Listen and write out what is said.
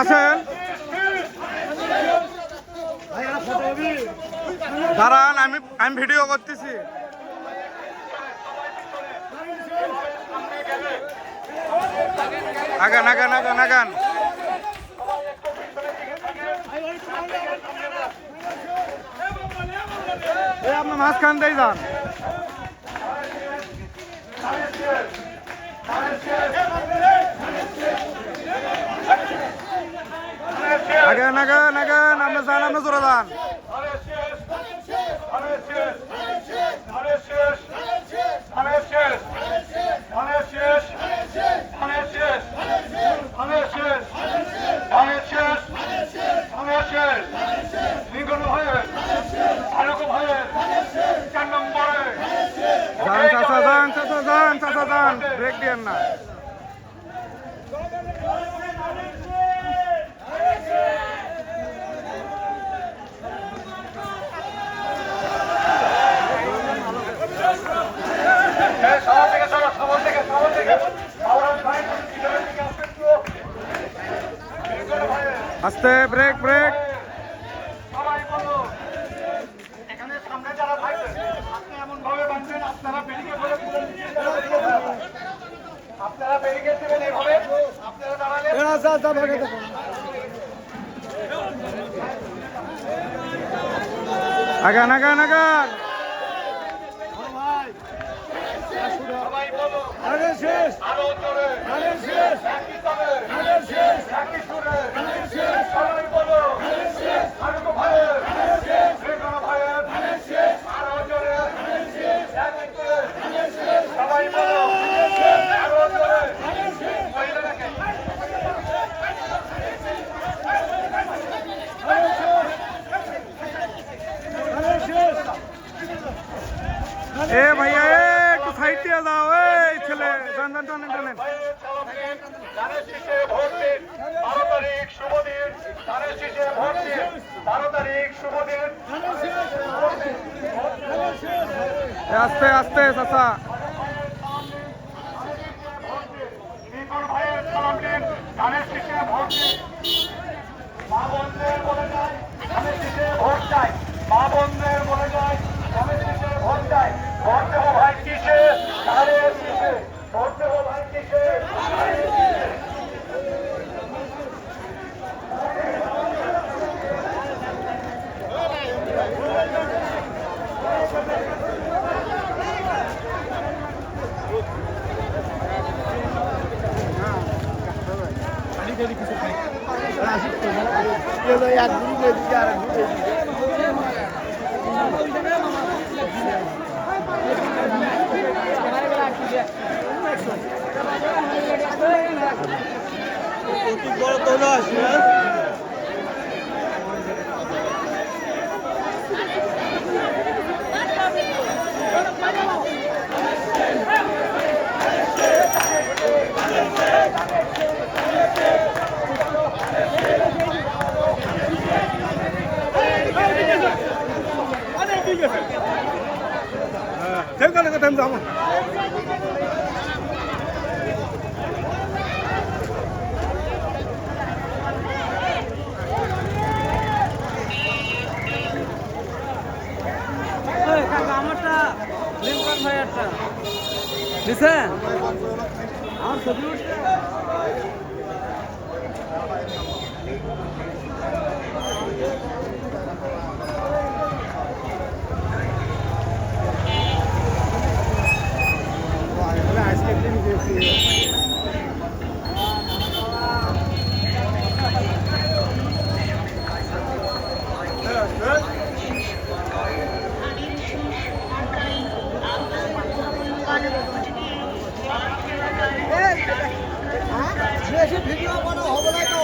আসেন। দাঁড়ান, আমি আমি ভিডিও করতেছি। আগান আগান আগান আগান। এই আপনার মাঝখান দিয়ে যান। আগান আগান আগান আপনি যান আপনি জোরে যান। চাচা যান চাচা যান চাচা, যান। ব্রেক দিয়েন না। আস্তে ব্রেক ব্রেক সবাই বলো। এখানে সামনে যারা থাকবেন আপনি এমন ভাবে বাঁধবেন আপনারা ব্যারিকেড ধরে পুরো নিচে যারা ব্যারিকেড দেবেন। আপনারা ব্যারিকেড দেবেন এইভাবে আপনারা দাঁড়ালে আগান আগান আগান। সবাই বলো। আরও জোরে এ ভাইয়া একটু সাইড দিয়ে এই ছেলে আস্তে আস্তে চাচা। ভাইয়ের মা বন্ধের Eu não ia gringa de cara. Vai, vai, vai, vai. Vai, সাথে আমি যাব। আমারটা লিঙ্কন ভাইয়ারটা। দিছেন? আমার ছবি